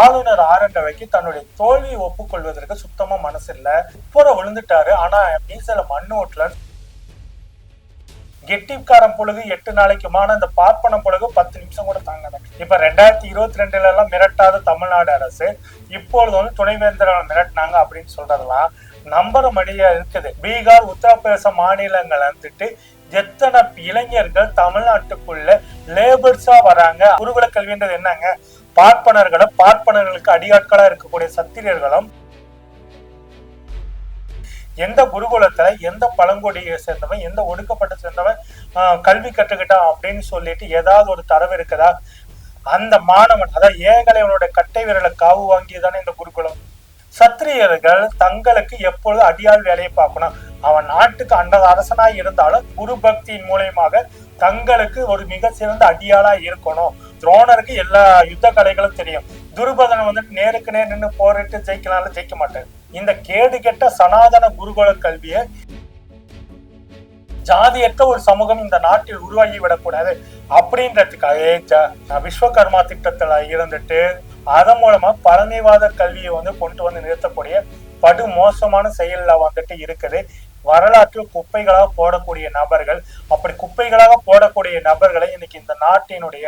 ஆளுநர் ஆரண்டவைக்கு தன்னுடைய தோல்வியை ஒப்புக்கொள்வதற்கு சுத்தமா மனசு இல்ல புற விழுந்துட்டாரு. ஆனா டீசல மண்ணு ஓட்டல கெட்டிக்காரன் பொழுது எட்டு நாளைக்குமான இந்த பார்ப்பனம் பொழுது பத்து நிமிஷம் கூட தாங்கல இப்ப ரெண்டாயிரத்தி இருபத்தி ரெண்டுல எல்லாம் மிரட்டாத தமிழ்நாடு அரசு இப்பொழுது வந்து துணைவேந்தர்கள் மிரட்டினாங்க அப்படின்னு சொல்றதெல்லாம் நம்புற மடியா இருக்குது. பீகார் உத்தரப்பிரதேச மாநிலங்கள் வந்துட்டு எத்தனை இளைஞர்கள் தமிழ்நாட்டுக்குள்ள லேபர்ஸா வராங்க. குருகுல கல்வின்றது என்னங்க? பார்ப்பனர்களும் பார்ப்பனர்களுக்கு அடியாட்களா இருக்கக்கூடிய சத்திரியர்களும் எந்த குருகுலத்துல எந்த பழங்குடியை சேர்ந்தவன் எந்த ஒடுக்கப்பட்ட சேர்ந்தவன் கல்வி கற்றுக்கிட்டான் அப்படின்னு சொல்லிட்டு ஏதாவது ஒரு தரவு இருக்குதா? அந்த மாணவன் அதாவது ஏகலைவனோட கட்டை விரலை காவு வாங்கியதானே இந்த குருகுலம். சத்திரியர்கள் தங்களுக்கு எப்பொழுது அடியாள் வேலையை பார்க்கணும். அவன் நாட்டுக்கு அண்ட அரசனாய் இருந்தாலும் குரு பக்தியின் மூலியமாக தங்களுக்கு ஒரு மிக சிறந்த அடியாளா இருக்கணும். துரோணருக்கு எல்லா யுத்த கலைகளும் தெரியும். துருபதன் வந்துட்டு நேருக்கு நேர் நின்று போரிட்டு ஜெயிக்கலாம்னு ஜெயிக்க மாட்டார். இந்த கேடு கெட்ட சனாதன குருகுல கல்வியை ஜாதியற்ற ஒரு சமூகம் இந்த நாட்டில் உருவாகி விடக்கூடாது. அப்படின்றதுக்காக விஸ்வகர்மா திட்டத்துல இருந்துட்டு அதன் மூலமா பழமைவாத கல்வியை வந்து கொண்டு வந்து நிறுத்தக்கூடிய படு மோசமான செயல்ல வந்துட்டு இருக்குது. வரலாற்று குப்பைகளாக போடக்கூடிய நபர்கள் அப்படி குப்பைகளாக போடக்கூடிய நபர்களை இன்னைக்கு இந்த நாட்டினுடைய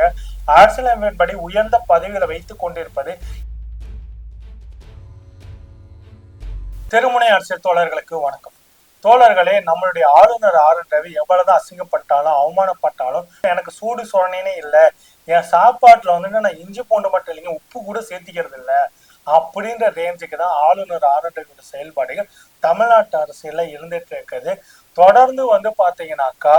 அரசியலமைப்பின்படி உயர்ந்த பதவியில் வைத்துக் கொண்டிருப்பது திருமுனை அரசியல் தோழர்களுக்கு வணக்கம். தோழர்களே நம்மளுடைய ஆளுநர் ஆர். என். ரவி எவ்வளவுதான் அசிங்கப்பட்டாலும் அவமானப்பட்டாலும் எனக்கு சூடு சொரணே இல்லை. என் சாப்பாட்டுல வந்துட்டு நான் இஞ்சி பூண்டு மட்டும் இல்லைங்க உப்பு கூட சேர்த்திக்கிறது இல்லை அப்படின்ற ரேஞ்சுக்கு தான் ஆளுநர் ஆர் செயல்பாடுகள் தமிழ்நாட்டு அரசியல இருந்துட்டு இருக்குது. தொடர்ந்து வந்து பாத்தீங்கன்னாக்கா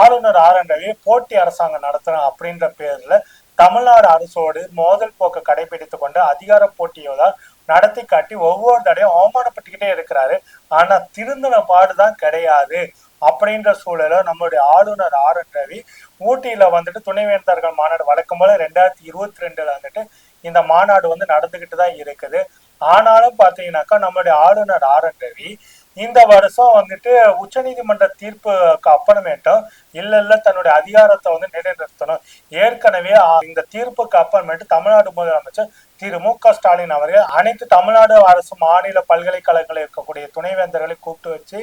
ஆளுநர் ஆர் ரவி போட்டி அரசாங்கம் நடத்துறோம் அப்படின்ற பேர்ல தமிழ்நாடு அரசோடு மோதல் போக்கை கடைபிடித்து கொண்டு அதிகார போட்டியோட நடத்தி காட்டி ஒவ்வொரு தடையும் அவமானப்பட்டுக்கிட்டே இருக்கிறாரு. ஆனா திருந்தின பாடுதான் கிடையாது அப்படின்ற சூழல நம்மளுடைய ஆளுநர் ஆர் என் ரவி ஊட்டியில வந்துட்டு துணைவேந்தர்கள் மாநாடு வழக்கம் போல ரெண்டாயிரத்தி இருபத்தி ரெண்டுல வந்துட்டு இந்த மாநாடு வந்து நடந்துகிட்டு தான் இருக்குது. ஆனாலும் பாத்தீங்கன்னாக்கா நம்மளுடைய ஆளுநர் ஆர் என் ரவி இந்த வருஷம் வந்துட்டு உச்சநீதிமன்ற தீர்ப்புக்கு அப்புறமேட்டும் இல்ல இல்ல தன்னுடைய அதிகாரத்தை வந்து நிலைநிறுத்தணும் ஏற்கனவே இந்த தீர்ப்புக்கு அப்புறமேட்டு தமிழ்நாடு முதலமைச்சர் திரு மு க ஸ்டாலின் அவர்கள் அனைத்து தமிழ்நாடு அரசு மாநில பல்கலைக்கழகங்களில் இருக்கக்கூடிய துணைவேந்தர்களை கூப்பிட்டு வச்சு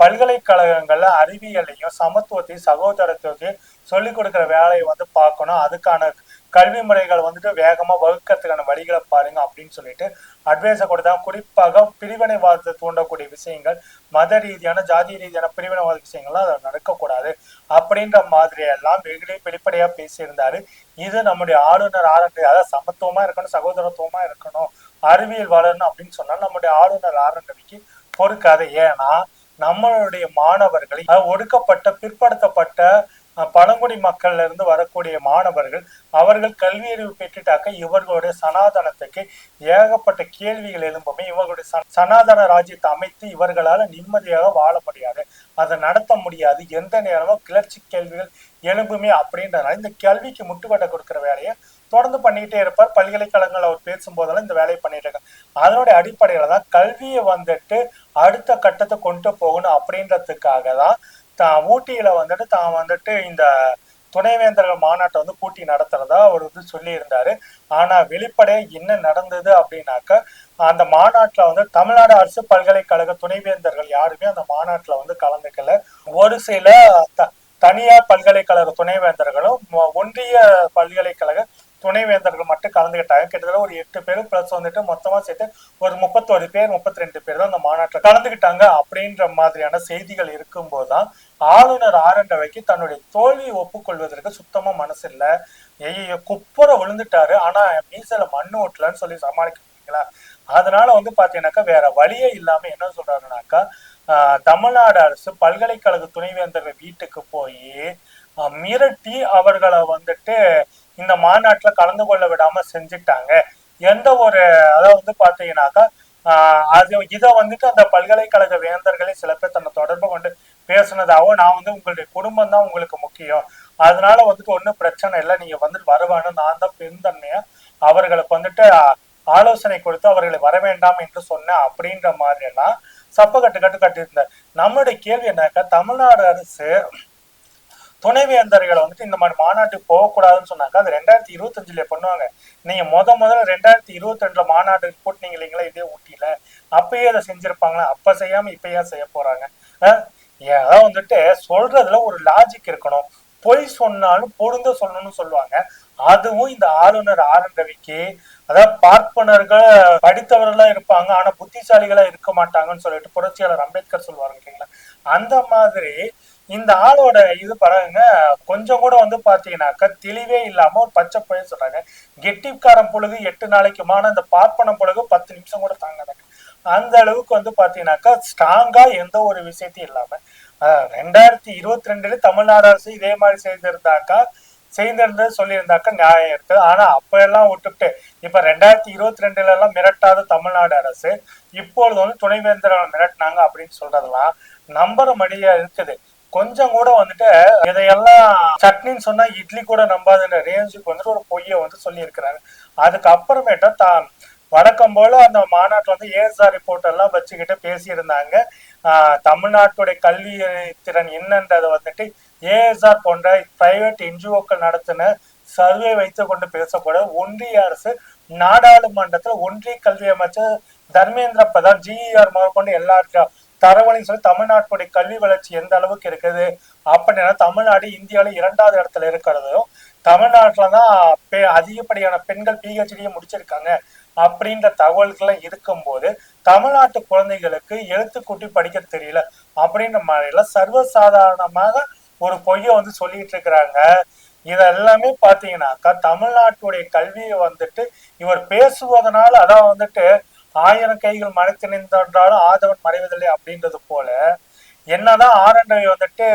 பல்கலைக்கழகங்கள்ல அறிவியலையும் சமத்துவத்தையும் சகோதரத்துவத்தையும் சொல்லிக் கொடுக்குற வேலையை வந்து பார்க்கணும். அதுக்கான கல்வி முறைகள் வந்துட்டு வேகமா வகுக்கிறதுக்கான வழிகளை பாருங்க அப்படின்னு சொல்லிட்டு அட்வைஸை கொடுத்தாங்க குறிப்பாக பிரிவினைவாதத்தை தூண்டக்கூடிய விஷயங்கள் மத ரீதியான ஜாதி ரீதியான பிரிவினைவாத விஷயங்கள்லாம் அதை நடக்கக்கூடாது அப்படின்ற மாதிரி எல்லாம் வெகுளி வெளிப்படையா பேசியிருந்தாரு. இது நம்முடைய ஆளுநர் ஆரண்டி அதாவது சமத்துவமா இருக்கணும் சகோதரத்துவமா இருக்கணும் அறிவியல் வளரணும் அப்படின்னு சொன்னா நம்முடைய ஆளுநர் ஆரண்டவிக்கு பொறுக்காது. ஏன்னா நம்மளுடைய மாணவர்களை ஒடுக்கப்பட்ட பிற்படுத்தப்பட்ட பழங்குடி மக்கள்ல இருந்து வரக்கூடிய மாணவர்கள் அவர்கள் கல்வி அறிவு பெற்றுட்டாக்க இவர்களுடைய சனாதனத்துக்கு ஏகப்பட்ட கேள்விகள் எழும்புமே இவர்களுடைய சனாதன ராஜ்யத்தை அமைத்து இவர்களால நிம்மதியாக வாழ முடியாது. அதை நடத்த முடியாது. எந்த நேரமும் கிளர்ச்சி கேள்விகள் எழும்புமே அப்படின்றதுனால இந்த கல்விக்கு முட்டுக்கட்டை கொடுக்கிற வேலையை தொடர்ந்து பண்ணிக்கிட்டே இருப்பார். பல்கலைக்கழகங்கள் அவர் பேசும்போதெல்லாம் இந்த வேலையை பண்ணிட்டு இருக்காங்க அதனுடைய அடிப்படையில தான் கல்வியை வந்துட்டு அடுத்த கட்டத்தை கொண்டு போகணும் அப்படின்றதுக்காக தான் தான் ஊட்டியில வந்துட்டு தான் வந்துட்டு இந்த துணைவேந்தர்கள் மாநாட்டை வந்து கூட்டி நடத்துறதா அவர் வந்து சொல்லியிருந்தாரு. ஆனா வெளிப்படையா என்ன நடந்தது அப்படின்னாக்க அந்த மாநாட்டுல வந்து தமிழ்நாடு அரசு பல்கலைக்கழக துணைவேந்தர்கள் யாருமே அந்த மாநாட்டுல வந்து கலந்துக்கல. ஒரு சில த- தனியார் பல்கலைக்கழக துணைவேந்தர்களும் ஒன்றிய பல்கலைக்கழக துணைவேந்தர்கள் மட்டும் கலந்துக்கிட்டாங்க கிட்டத்தட்ட ஒரு எட்டு பேர் பிளஸ் வந்துட்டு மொத்தமா சேர்த்து ஒரு முப்பத்தொரு பேர் முப்பத்தி ரெண்டு பேர் தான் அந்த மாநாட்டில் கலந்துக்கிட்டாங்க அப்படின்ற மாதிரியான செய்திகள் இருக்கும்போது தான் ஆளுநர் ஆர் என் தன்னுடைய தோல்வியை ஒப்புக்கொள்வதற்கு சுத்தமா மனசு இல்ல. ஐயோ குப்புற விழுந்துட்டாரு. ஆனா மீசல மண்ணு ஓட்டலன்னு சொல்லி சமாளிக்கிறீங்களா? அதனால வந்து பாத்தீங்கன்னாக்கா வேற வழியே இல்லாம என்ன சொல்றாருனாக்கா ஆஹ், தமிழ்நாடு அரசு பல்கலைக்கழக துணைவேந்தர்கள் வீட்டுக்கு போய் மிரட்டி அவர்களை வந்துட்டு இந்த மாநாட்டுல கலந்து கொள்ள விடாம செஞ்சுட்டாங்க. எந்த ஒரு அதாவது வந்து பாத்தீங்கன்னாக்கா ஆஹ் அது இதை வந்துட்டு அந்த பல்கலைக்கழக வேந்தர்களே சில பேர் தன்னை தொடர்பு கொண்டு பேசுனதாகவும் நான் வந்து உங்களுடைய குடும்பம் தான் உங்களுக்கு முக்கியம். அதனால வந்துட்டு ஒன்றும் பிரச்சனை இல்லை. நீங்க வந்துட்டு வரவேன்னு நான் தான் பெருந்தன்மையா அவர்களுக்கு வந்துட்டு ஆலோசனை கொடுத்து அவர்களை வர வேண்டாம் என்று சொன்னேன் அப்படின்ற மாதிரி எல்லாம் சப்ப கட்டு கட்டு கட்டியிருந்தார். நம்மளுடைய கேள்வி என்னக்கா தமிழ்நாடு அரசு துணைவேந்தர்களை வந்துட்டு இந்த மாதிரி மாநாட்டுக்கு போகக்கூடாதுன்னு சொன்னாங்க. அது ரெண்டாயிரத்தி இருபத்தஞ்சுல பண்ணுவாங்க. நீங்க முத முதல்ல ரெண்டாயிரத்தி இருபத்தி ரெண்டுல மாநாடு போட்டீங்க இல்லைங்களா? இதே ஊட்டியில. அப்பயே அதை செஞ்சிருப்பாங்களா? அப்ப செய்யாம இப்ப செய்ய போறாங்க. அஹ் வந்துட்டு சொல்றதுல ஒரு லாஜிக் இருக்கணும். பொய் சொன்னாலும் பொருந்த சொல்லணும்னு சொல்லுவாங்க. அதுவும் இந்த ஆளுநர் ஆர் என் ரவிக்கு அதாவது பார்ப்பனர்கள் படித்தவர்களா இருப்பாங்க. ஆனா புத்திசாலிகளா இருக்க மாட்டாங்கன்னு சொல்லிட்டு புரட்சியாளர் அம்பேத்கர் சொல்லுவாங்க இல்லைங்களா அந்த மாதிரி இந்த ஆளோட இது பாருங்க கொஞ்சம் கூட வந்து பாத்தீங்கன்னாக்கா தெளிவே இல்லாம ஒரு பச்சை பையன் சொல்றாங்க கெட்டிக்காரன் பொழுது எட்டு நாளைக்குமான இந்த பார்ப்பன பொழுது பத்து நிமிஷம் கூட தாங்காதாங்க. அந்த அளவுக்கு வந்து பாத்தீங்கன்னாக்கா ஸ்ட்ராங்கா எந்த ஒரு விஷயத்தையும் இல்லாம ரெண்டாயிரத்தி இருபத்தி ரெண்டுல தமிழ்நாடு அரசு இதே மாதிரி செய்திருந்தாக்கா செய்திருந்தது சொல்லியிருந்தாக்கா நியாயம் இருக்கு ஆனா அப்ப எல்லாம் விட்டுட்டு இப்ப ரெண்டாயிரத்தி இருபத்தி ரெண்டுல எல்லாம் மிரட்டாத தமிழ்நாடு அரசு இப்பொழுது வந்து துணைவேந்தர்கள் மிரட்டினாங்க அப்படின்னு சொல்றதெல்லாம் நம்புற மடியா இருக்குது. கொஞ்சம் கூட வந்துட்டு இதையெல்லாம் சட்னின்னு சொன்னா இட்லி கூட நம்பாதுன்ற ரேஞ்சுக்கு வந்துட்டு ஒரு பொய்யை வந்து சொல்லி இருக்கிறாங்க அதுக்கு அப்புறமேட்டா தான் வழக்கம் போல அந்த மாநாட்டில் வந்து ஏஎஸ்ஆர் ரிப்போர்ட் எல்லாம் வச்சுக்கிட்டு பேசியிருந்தாங்க. தமிழ்நாட்டுடைய கல்வி திறன் என்னன்றதை வந்துட்டு ஏஎஸ்ஆர் போன்ற பிரைவேட் என்ஜிஓக்கள் நடத்தின சர்வே வைத்து கொண்டு பேசக்கூட ஒன்றிய அரசு நாடாளுமன்றத்தில் ஒன்றிய கல்வி அமைச்சர் தர்மேந்திர பிரதான் ஜிஇஆர் முதற்கொண்டு எல்லாருக்கும் தரவழின்னு சொல்லி தமிழ்நாட்டுடைய கல்வி வளர்ச்சி எந்த அளவுக்கு இருக்குது? அப்படின்னா தமிழ்நாடு இந்தியாவில இரண்டாவது இடத்துல இருக்கிறதும் தமிழ்நாட்டுல தான் பெ- அதிகப்படியான பெண்கள் பிஹெச்டியை முடிச்சிருக்காங்க அப்படின்ற தகவல்கள்லாம் இருக்கும்போது தமிழ்நாட்டு குழந்தைகளுக்கு எழுத்து கூட்டி படிக்க தெரியல அப்படின்ற மாதிரிலாம் சர்வசாதாரணமாக ஒரு பொய்யை வந்து சொல்லிட்டு இருக்கிறாங்க. இதெல்லாமே பாத்தீங்கன்னாக்கா தமிழ்நாட்டுடைய கல்வியை வந்துட்டு இவர் பேசுவதனால அதான் வந்துட்டு ஆயிரம் கைகள் மறைத்து நின்றாலும் ஆதவன் மறைவதில்லை அப்படின்றது போல என்னதான் ஆரண்டவை வந்துட்டு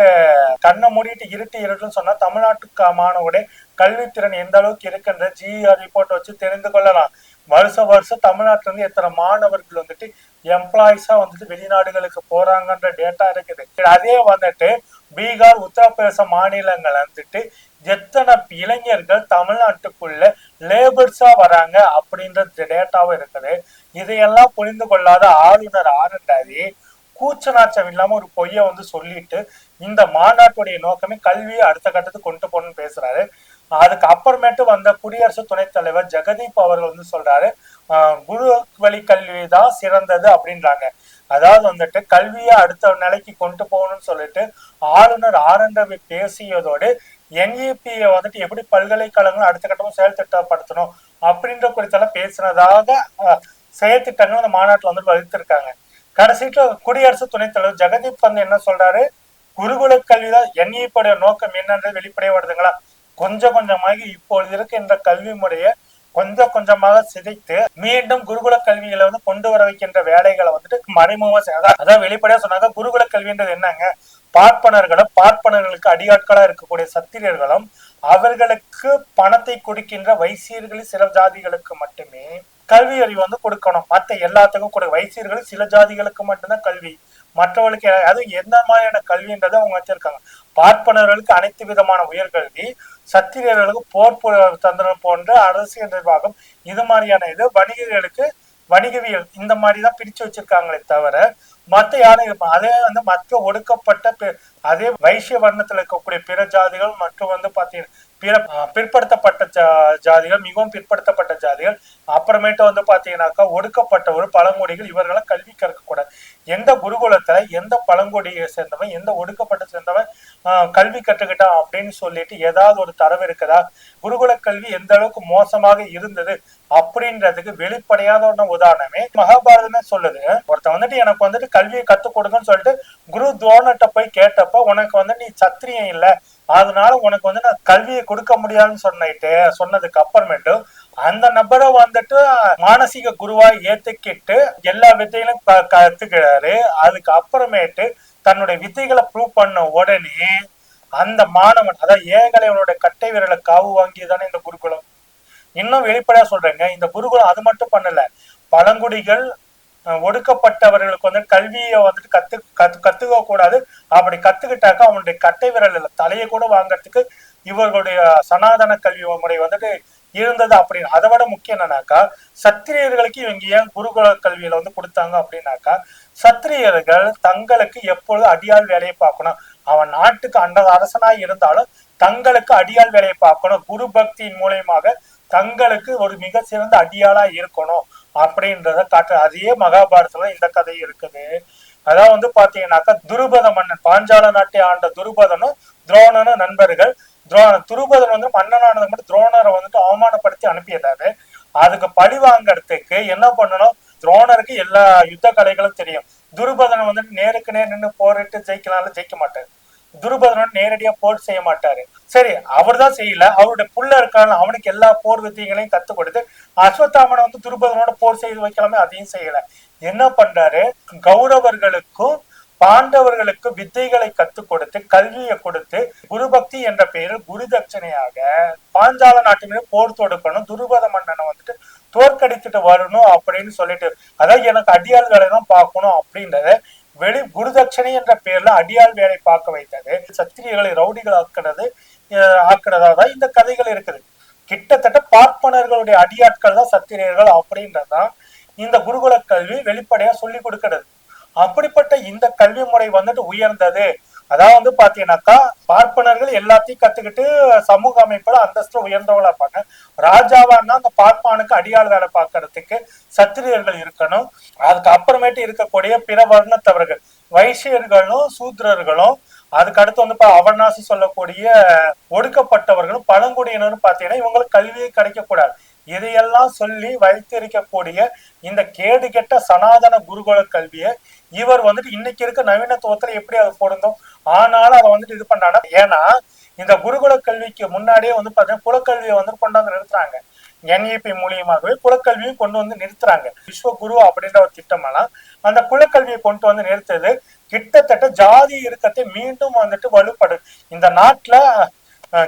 கண்ணை மூடிட்டு இருட்டு இருட்டுன்னு சொன்னா தமிழ்நாட்டு மாணவருடைய கல்வித்திறன் எந்த அளவுக்கு இருக்குன்ற ஜிஆர் ரிப்போர்ட் வச்சு தெரிந்து கொள்ளலாம். வருஷம் வருஷம் தமிழ்நாட்டுல இருந்து எத்தனை மாணவர்கள் வந்துட்டு எம்ப்ளாயிஸா வந்துட்டு வெளிநாடுகளுக்கு போறாங்கன்ற டேட்டா இருக்குது. அதே வந்துட்டு பீகார் உத்தரப்பிரதேச மாநிலங்கள் வந்துட்டு எத்தனை இளைஞர்கள் தமிழ்நாட்டுக்குள்ள லேபர்ஸா வராங்க அப்படின்ற டேட்டாவும் இருக்குது. இதையெல்லாம் புரிந்து கொள்ளாத ஆளுநர் ஆரண்டாதி கூச்ச நாச்சம் இல்லாம ஒரு பொய்யை வந்து சொல்லிட்டு இந்த மாநாட்டுடைய நோக்கமே கல்வியை அடுத்த கட்டத்துக்கு கொண்டு போகணும்னு பேசுறாரு. அதுக்கு அப்புறமேட்டு வந்த குடியரசு துணைத் தலைவர் ஜெகதீப் அவர்கள் வந்து சொல்றாரு ஆஹ் குரு வழி கல்வி தான் சிறந்தது அப்படின்றாங்க. அதாவது வந்துட்டு கல்வியை அடுத்த நிலைக்கு கொண்டு போகணும்னு சொல்லிட்டு ஆளுநர் ஆர் அண்டவை பேசியதோடு என்இபியை வந்துட்டு எப்படி பல்கலைக்கழகங்கள் அடுத்த கட்டமும் செயல் திட்டப்படுத்தணும் அப்படின்ற குறித்தெல்லாம் பேசினதாக ஆஹ், செயல் திட்டங்கள் அந்த மாநாட்டில் வந்து வகுத்திருக்காங்க கடைசிட்டு குடியரசு துணைத் தலைவர் ஜெகதீப் வந்து என்ன சொல்றாரு? குருகுல கல்விதான் என்இபியோட நோக்கம் என்னன்றது வெளிப்படைய வருதுங்களா? கொஞ்சம் கொஞ்சமாக இப்பொழுது இருக்கின்ற கல்வி முறையை கொஞ்சம் கொஞ்சமாக சிதைத்து மீண்டும் குருகுல கல்விகளை வந்து கொண்டு வர வைக்கின்ற வேலைகளை வந்துட்டு மறைமுகமா செய்~ அதான் வெளிப்படையா சொன்னாங்க குருகுல கல்வின்றது என்னங்க? பார்ப்பனர்களும் பார்ப்பனர்களுக்கு அடியாட்களா இருக்கக்கூடிய சத்திரியர்களும் அவர்களுக்கு பணத்தை கொடுக்கின்ற வைசியர்களில் சில ஜாதிகளுக்கு மட்டுமே கல்வி அறிவு வந்து கொடுக்கணும். மத்த எல்லாத்துக்கும் கூட வைசியர்கள் சில ஜாதிகளுக்கு மட்டும்தான் கல்வி. மற்றவர்களுக்கு அது எந்த மாதிரியான கல்வின்றதை அவங்க வச்சிருக்காங்க. பார்ப்பனர்களுக்கு அனைத்து விதமான உயர்கல்வி சத்திரியர்களுக்கு போர் தந்திரம் போன்ற அரசியல் நிர்வாகம் இது மாதிரியான இது வணிகர்களுக்கு வணிகவியல் இந்த மாதிரி தான் பிரிச்சு வச்சிருக்காங்களே தவிர மத்த யாரும் இருப்பாங்க அதே வந்து மற்ற ஒடுக்கப்பட்ட அதே வைசிய வர்ணத்துல இருக்கக்கூடிய பிற ஜாதிகள் மற்றும் வந்து பாத்தீங்கன்னா பிற பிற்படுத்தப்பட்ட ஜா- ஜாதிகள் மிகவும் பிற்படுத்தப்பட்ட ஜாதிகள் அப்புறமேட்டு வந்து பாத்தீங்கன்னாக்கா ஒடுக்கப்பட்டவர் பழங்குடிகள் இவர்களை கல்வி கற்கக்கூடாது எந்த குருகுலத்துல எந்த பழங்குடியை சேர்ந்தவன் எந்த ஒடுக்கப்பட்ட சேர்ந்தவன் கல்வி கற்றுக்கிட்டான் அப்படின்னு சொல்லிட்டு ஏதாவது ஒரு தரவு இருக்குதா? குருகுல கல்வி எந்த அளவுக்கு மோசமாக இருந்தது அப்படின்றதுக்கு வெளிப்படையாத ஒன்று உதாரணமே மகாபாரதமே சொல்லுது. ஒருத்தன் வந்துட்டு எனக்கு வந்துட்டு கல்வியை கற்றுக் கொடுங்கன்னு சொல்லிட்டு குரு துரோணர்கிட்ட போய் கேட்டப்ப உனக்கு வந்து நீ சத்திரியம் இல்லை அதனால உனக்கு வந்து நான் கல்வியை கொடுக்க முடியாதுன்னு சொன்னிட்டு சொன்னதுக்கு அப்புறமேட்டு அந்த நபரை வந்துட்டு மானசீக குருவா ஏத்துக்கிட்டு எல்லா வித்தைகளும் க- கத்துக்கிறாரு. அதுக்கு அப்புறமேட்டு தன்னுடைய வித்தைகளை ப்ரூவ் பண்ண உடனே அந்த மாணவன் அதாவது ஏகலைவனோட கட்டை விரலை காவு வாங்கியதானே இந்த குருகுலம். இன்னும் வெளிப்படையா சொல்றேங்க இந்த குருகுலம் அது மட்டும் பண்ணல. பழங்குடிகள் ஒடுக்கப்பட்டவர்களுக்கு வந்து கல்வியை வந்துட்டு கத்து கத்து கத்துக்க கூடாது. அப்படி கத்துக்கிட்டாக்க அவனுடைய கட்டை விரல் தலையை கூட வாங்குறதுக்கு இவர்களுடைய சனாதன கல்வி முறை வந்துட்டு இருந்தது அப்படின்னு அதை விட முக்கியம் என்னன்னாக்கா சத்திரியர்களுக்கு இவங்க ஏன் குருகுல கல்வியில வந்து கொடுத்தாங்க அப்படின்னாக்கா சத்திரியர்கள் தங்களுக்கு எப்பொழுது அடியாள் வேலையை பார்க்கணும்? அவன் நாட்டுக்கு அந்த அரசனாய் இருந்தாலும் தங்களுக்கு அடியாள் வேலையை பார்க்கணும். குரு பக்தியின் மூலயமாக தங்களுக்கு ஒரு மிக சிறந்த அடியாளா இருக்கணும். அப்படின்றத காட்டு. அதே மகாபாரதத்துல இந்த கதை இருக்குது. அதான் வந்து பாத்தீங்கன்னாக்கா துருபத மன்னன் பாஞ்சால நாட்டை ஆண்ட துருபதனும் துரோணனும் நண்பர்கள். துரோ துருபதன் வந்து மன்னனானது மட்டும் துரோணரை வந்துட்டு அவமானப்படுத்தி அனுப்பிடுறாரு அதுக்கு பழி வாங்கறதுக்கு என்ன பண்ணணும்? துரோணருக்கு எல்லா யுத்த கலைகளும் தெரியும். துருபதன் வந்துட்டு நேருக்கு நேர் நின்று போரிட்டு ஜெயிக்கலாம்னு ஜெயிக்க மாட்டாரு. துருபதனன் நேரடியா போர் செய்ய மாட்டாரு. சரி அவர் தான் செய்யல. அவருடைய புள்ள இருக்கான அவனுக்கு எல்லா போர் வித்தியங்களையும் கத்து கொடுத்து அஸ்வத்தாமனை வந்து துருபதனோட போர் செய்து வைக்கலாமே அதையும் செய்யல. என்ன பண்றாரு? கௌரவர்களுக்கும் பாண்டவர்களுக்கு வித்தைகளை கத்துக் கொடுத்து கல்வியை கொடுத்து குருபக்தி என்ற பெயரில் குரு தட்சணையாக பாஞ்சால நாட்டு மீது போர் தொடுக்கணும் துருபத மன்னனை வந்துட்டு தோற்கடித்துட்டு வரணும் அப்படின்னு சொல்லிட்டு அதாவது எனக்கு அடியாள்களை தான் பார்க்கணும் அப்படின்றத வெளி குருதட்சணை என்ற பெயர்ல அடியாள் வேலை பார்க்க வைத்தது. சத்திரியர்களை ரவுடிகள் ஆக்கிறது ஆக்கிறதா தான் இந்த கதைகள் இருக்குது. கிட்டத்தட்ட பார்ப்பனர்களுடைய அடியாட்கள் தான் சத்திரியர்கள் அப்படின்றதான் இந்த குருகுல கல்வி வெளிப்படையா சொல்லி கொடுக்கிறது. அப்படிப்பட்ட இந்த கல்வி முறை வந்துட்டு உயர்ந்தது. அதாவது வந்து பாத்தீங்கன்னாக்கா பார்ப்பனர்கள் எல்லாத்தையும் கத்துக்கிட்டு சமூக அமைப்புல அந்தஸ்து உயர்ந்தவங்களா இருப்பாங்க. ராஜாவான்னா அந்த பார்ப்பானுக்கு அடியாள் வேலை பார்க்கறதுக்கு சத்திரியர்கள் இருக்கணும். அதுக்கு அப்புறமேட்டு இருக்கக்கூடிய பிற வர்ணத்தவர்கள் வைசியர்களும் சூத்திரர்களும் அதுக்கு அடுத்து வந்து அவனாசி சொல்லக்கூடிய ஒடுக்கப்பட்டவர்களும் பழங்குடியினரும் பாத்தீங்கன்னா இவங்களுக்கு கல்வியே கிடைக்கக்கூடாது. இதையெல்லாம் சொல்லி வைத்திருக்கக்கூடிய இந்த கேடு கெட்ட சனாதன குருகுல கல்வியை இவர் வந்துட்டு இன்னைக்கு இருக்க நவீனத்துவத்துல எப்படி அது பொருந்தும் ஆனாலும் அதை வந்துட்டு இது பண்ணாங்க ஏன்னா இந்த குருகுல கல்விக்கு முன்னாடியே வந்து பாத்தீங்கன்னா குலக்கல்வியை வந்து கொண்டாந்து நிறுத்துறாங்க. என்இபி மூலியமாகவே குலக்கல்வியும் கொண்டு வந்து நிறுத்துறாங்க. விஸ்வகுரு அப்படின்ற ஒரு திட்டமெல்லாம் அந்த குலக்கல்வியை கொண்டு வந்து நிறுத்தது. கிட்டத்தட்ட ஜாதி இறுக்கத்தை மீண்டும் வந்துட்டு வலுப்படு இந்த நாட்டுல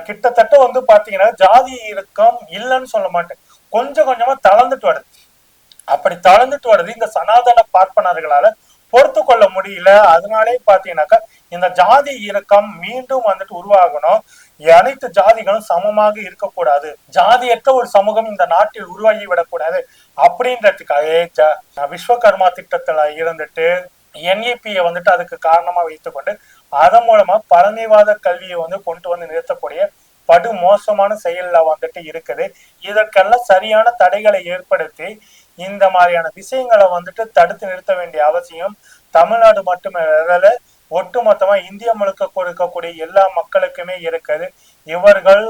கிட்டத்தட்ட வந்து பாத்தீங்கன்னா ஜாதி இறுக்கம் இல்லைன்னு சொல்ல மாட்டேன். கொஞ்சம் கொஞ்சமா தளர்ந்துட்டு வருது. அப்படி தளர்ந்துட்டு வருது. இந்த சனாதன பார்ப்பனர்களால பொறுத்து கொள்ள முடியல. அதனாலே பாத்தீங்கன்னாக்கா இந்த ஜாதி இறக்கம் மீண்டும் வந்துட்டு உருவாகணும். அனைத்து ஜாதிகளும் சமமாக இருக்கக்கூடாது. ஜாதியற்ற ஒரு சமூகம் இந்த நாட்டில் உருவாகி விடக்கூடாது. அப்படின்றதுக்காக விஸ்வகர்மா திட்டத்துல இருந்துட்டு என்இபியை வந்துட்டு அதுக்கு காரணமா வைத்துக்கொண்டு அதன் மூலமா பழமைவாத கல்வியை வந்து கொண்டு வந்து நிறுத்தக்கூடிய படு மோசமான செயல்ல வந்துட்டு இருக்குது. இதற்கெல்லாம் சரியான தடைகளை ஏற்படுத்தி இந்த மாதிரியான விஷயங்களை வந்துட்டு தடுத்து நிறுத்த வேண்டிய அவசியம் தமிழ்நாடு மட்டுமே ஒட்டுமொத்தமா இந்திய முழுக்க கொடுக்கக்கூடிய எல்லா மக்களுக்குமே இருக்குது. இவர்கள்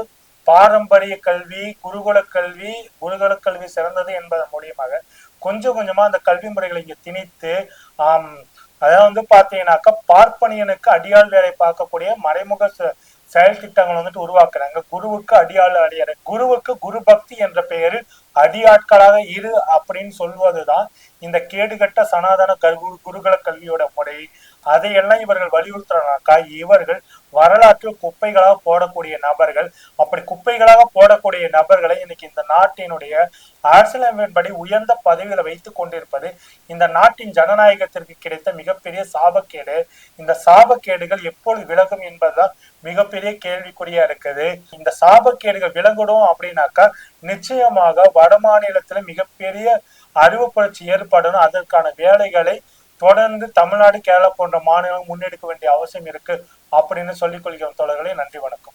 பாரம்பரிய கல்வி குருகுல கல்வி குருகுல கல்வி சிறந்தது என்பதன் மூலியமாக கொஞ்சம் கொஞ்சமா அந்த கல்வி முறைகளை இங்க திணித்து ஆஹ் அதாவது வந்து பாத்தீங்கன்னாக்கா பார்ப்பனியனுக்கு அடியாள் வேலை பார்க்கக்கூடிய மறைமுக செ- செயல் திட்டங்கள் வந்துட்டு உருவாக்குறாங்க. குருவுக்கு அடியாள் அடியார் குருவுக்கு குரு பக்தி என்ற பெயரில் அடியாட்களாக இரு அப்படின்னு சொல்வதுதான் இந்த கேடுகட்ட சனாதன கரு குருகுல கல்வியோட முறை. அதையெல்லாம் இவர்கள் வலியுறுத்துறாங்கக்கா இவர்கள் வரலாற்று குப்பைகளாக போடக்கூடிய நபர்கள் அப்படி குப்பைகளாக போடக்கூடிய நபர்களை இன்னைக்கு இந்த நாட்டினுடைய அரசியலமைப்பின்படி உயர்ந்த பதவியில வைத்துக் கொண்டிருப்பது இந்த நாட்டின் ஜனநாயகத்திற்கு கிடைத்த மிகப்பெரிய சாபக்கேடு. இந்த சாபக்கேடுகள் எப்பொழுது விலகும் என்பதுதான் மிகப்பெரிய கேள்விக்குறியா இருக்குது. இந்த சாபக்கேடுகள் விலகணும் அப்படின்னாக்கா நிச்சயமாக வட மாநிலத்துல மிகப்பெரிய அறிவு புரட்சி ஏற்படணும். அதற்கான வேலைகளை தொடர்ந்து தமிழ்நாடு கேரளா போன்ற மாநிலங்கள் முன்னெடுக்க வேண்டிய அவசியம் இருக்கு அப்படின்னு சொல்லிக் கொள்கிறோம் தோழர்களே. நன்றி வணக்கம்.